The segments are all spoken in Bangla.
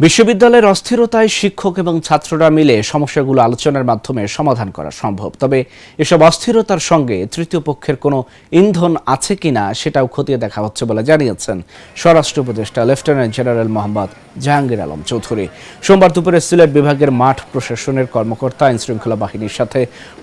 বিশ্ববিদ্যালয়ের অস্থিরতায় শিক্ষক এবং ছাত্ররা মিলে সমস্যাগুলো আলোচনার মাধ্যমে সমাধান করা সম্ভব। তবে এসব অস্থিরতার সঙ্গে তৃতীয় পক্ষের কোনো ইন্ধন আছে কিনা সেটাও খতিয়ে দেখা হচ্ছে বলে জানিয়েছেন স্বরাষ্ট্র উপদেষ্টা লেফটেন্যান্ট জেনারেল মোহাম্মদ জাহাঙ্গীর আলম চৌধুরী। সোমবার দুপুরে সিলেট বিভাগের মাঠ প্রশাসনের কর্মকর্তা আইন শৃঙ্খলা বাহিনীর সাথে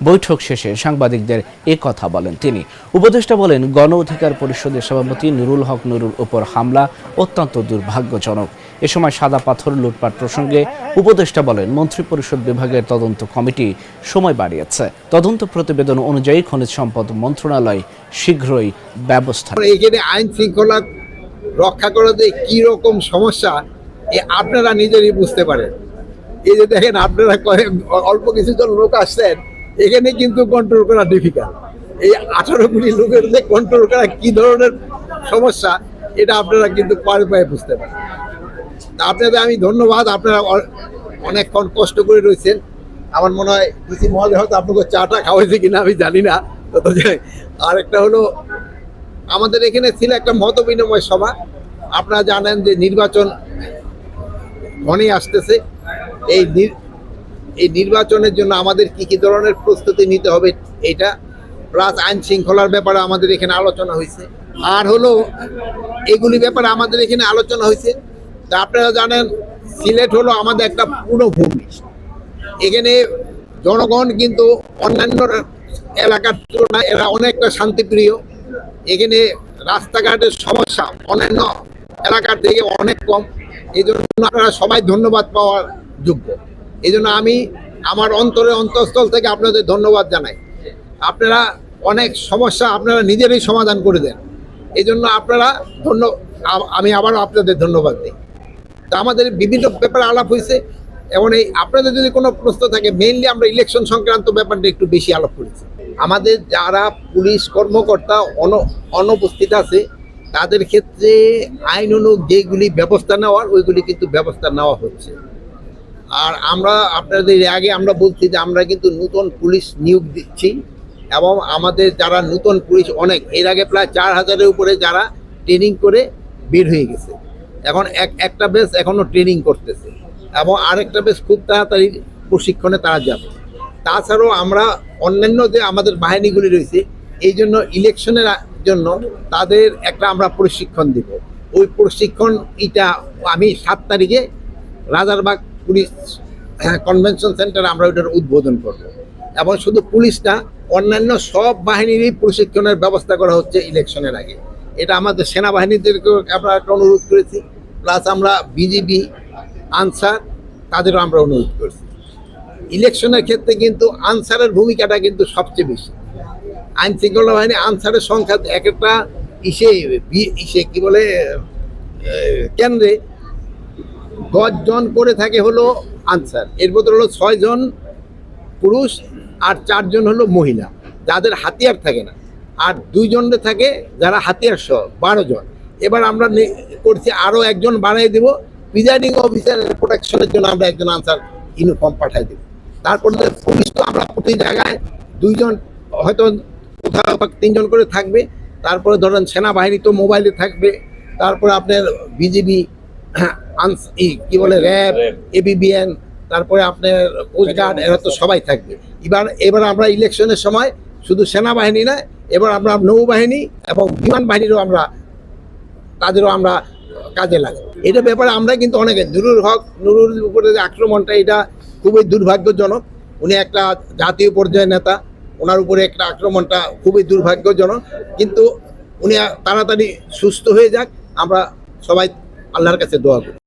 বৈঠক শেষে সাংবাদিকদের এ কথা বলেন তিনি। উপদেষ্টা বলেন, গণ অধিকার পরিষদের সভাপতি নুরুল হক নুরুর উপর হামলা অত্যন্ত দুর্ভাগ্যজনক। এ সময় সাদা পাথর লুটপাট প্রসঙ্গে উপদেষ্টা বলেন, মন্ত্রিপরিষদ বিভাগের তদন্ত কমিটি সময় বাড়িয়েছে। তদন্ত প্রতিবেদন অনুযায়ী খনিজ সম্পদ মন্ত্রণালয় শীঘ্রই ব্যবস্থা এখানে আইন শৃঙ্খলা রক্ষা করাতে কি রকম সমস্যা, এ আপনারা নিজেরই বুঝতে পারেন। এই যে দেখেন, আপনারা অল্প কিছুজন লোক আসছেন, এখানে কিন্তু কন্ট্রোল করা ডিফিকাল্ট এই আঠারো কোটি লোকের যে কন্ট্রোল করা কি ধরনের সমস্যা, এটা আপনারা কিন্তু পায়ে পায়ে বুঝতে পারেন। আপনাদের আমি ধন্যবাদ, আপনারা অনেকক্ষণ কষ্ট করে রয়েছেন আমার মনে হয় ডিসি মহোদয় হয়তো আপনাকে চাটা খাওয়াইছে কিনা আমি জানি না। তত আরেকটা হলো, আমাদের এখানে ছিল একটা মত বিনিময় সভা। আপনারা জানেন যে নির্বাচন ঘনিয়ে আসতেছে। এই এই নির্বাচনের জন্য আমাদের কি কি ধরনের প্রস্তুতি নিতে হবে এটা, প্লাস আইন শৃঙ্খলার ব্যাপারে আমাদের এখানে আলোচনা হয়েছে। আর হলো এগুলি ব্যাপারে আমাদের এখানে আলোচনা হয়েছে। তা আপনারা জানেন, সিলেট হলো আমাদের একটা পুরো ভূমি। এখানে জনগণ কিন্তু অন্যান্য এলাকার তুলনায় এরা অনেকটা শান্তিপ্রিয়। এখানে রাস্তাঘাটের সমস্যা অন্যান্য এলাকার থেকে অনেক কম। এই জন্য আপনারা সবাই ধন্যবাদ পাওয়ার যোগ্য। এই জন্য আমি আমার অন্তরে অন্তঃস্থল থেকে আপনাদের ধন্যবাদ জানাই। আপনারা অনেক সমস্যা আপনারা নিজেরাই সমাধান করে দেন। এই জন্য আপনারা ধন্য আমি আবারও আপনাদের ধন্যবাদ দিই। তা আমাদের বিভিন্ন ব্যাপারে আলাপ হয়েছে। এবং এই আপনাদের যদি কোনো প্রশ্ন থাকে মেইনলি আমরা ইলেকশন সংক্রান্ত ব্যাপারটা একটু বেশি আলাপ করেছি। আমাদের যারা পুলিশ কর্মকর্তা অন, অনুপস্থিত আছে, তাদের ক্ষেত্রে আইন অনুযায়ী যেগুলি ব্যবস্থা নেওয়ার, ওইগুলি কিন্তু ব্যবস্থা নেওয়া হচ্ছে। আর আমরা আপনাদের আগে আমরা বলছি যে আমরা কিন্তু নতুন পুলিশ নিয়োগ দিচ্ছি এবং আমাদের যারা নতুন পুলিশ অনেক, এর আগে প্রায় চার হাজারের উপরে যারা ট্রেনিং করে বের হয়ে গেছে। এখন এক, একটা বেস এখনও ট্রেনিং করতেছে। এবং আরেকটা বেস খুব তাড়াতাড়ি প্রশিক্ষণে তারা যাবে। তাছাড়াও আমরা অন্যান্য যে আমাদের বাহিনীগুলি রয়েছে, এই জন্য ইলেকশনের জন্য তাদের একটা আমরা প্রশিক্ষণ দিব। ওই প্রশিক্ষণ এটা আমি সাত তারিখে রাজারবাগ পুলিশ কনভেনশন সেন্টারে আমরা ওইটার উদ্বোধন করব। এবং শুধু পুলিশ না অন্যান্য সব বাহিনীরই প্রশিক্ষণের ব্যবস্থা করা হচ্ছে ইলেকশনের আগে। এটা আমাদের সেনাবাহিনীদেরকেও আমরা একটা অনুরোধ করেছি। প্লাস আমরা বিজিবি আনসার, তাদেরও আমরা অনুরোধ করছি। ইলেকশনের ক্ষেত্রে কিন্তু আনসারের ভূমিকাটা কিন্তু সবচেয়ে বেশি। আইন শৃঙ্খলা বাহিনী আনসারের সংখ্যা এক একটা ইসে ইসে কি বলে কেন্দ্রে জন করে থাকে হলো আনসার। এর মধ্যে হলো ছয়জন পুরুষ আর চারজন হলো মহিলা। যাদের হাতিয়ার থাকে না। আর দুইজনে থাকে যারা হাতিয়ার সহ বারো জন এবার আমরা করছি আরও একজন বাড়াই দেব। প্রিজাইডিং অফিসারের প্রোটেকশনের জন্য আমরা একজন আনসার ইউনিফর্ম পাঠাই দেব। তারপরে পুলিশ তো আমরা প্রতি জায়গায় দুইজন হয়তো কোথাও বা তিনজন করে থাকবে। তারপরে ধরেন সেনাবাহিনী তো মোবাইলে থাকবে। তারপরে আপনার বিজিবি কি বলে র্যাব এবিবিএন তারপরে আপনার কোস্টগার্ড এরা তো সবাই থাকবে। এবার এবার আমরা ইলেকশনের সময় শুধু সেনাবাহিনী না এবার আমরা নৌবাহিনী এবং বিমান বাহিনীরও আমরা তাদেরও আমরা কাজে লাগে। এটা ব্যাপারে আমরা কিন্তু অনেকে, নুরুল হক, নুরুল উপরে যে আক্রমণটা, এটা খুবই দুর্ভাগ্যজনক। উনি একটা জাতীয় পর্যায়ের নেতা, ওনার উপরে একটা আক্রমণটা খুবই দুর্ভাগ্যজনক। কিন্তু উনি তাড়াতাড়ি সুস্থ হয়ে যাক, আমরা সবাই আল্লাহর কাছে দোয়া করি।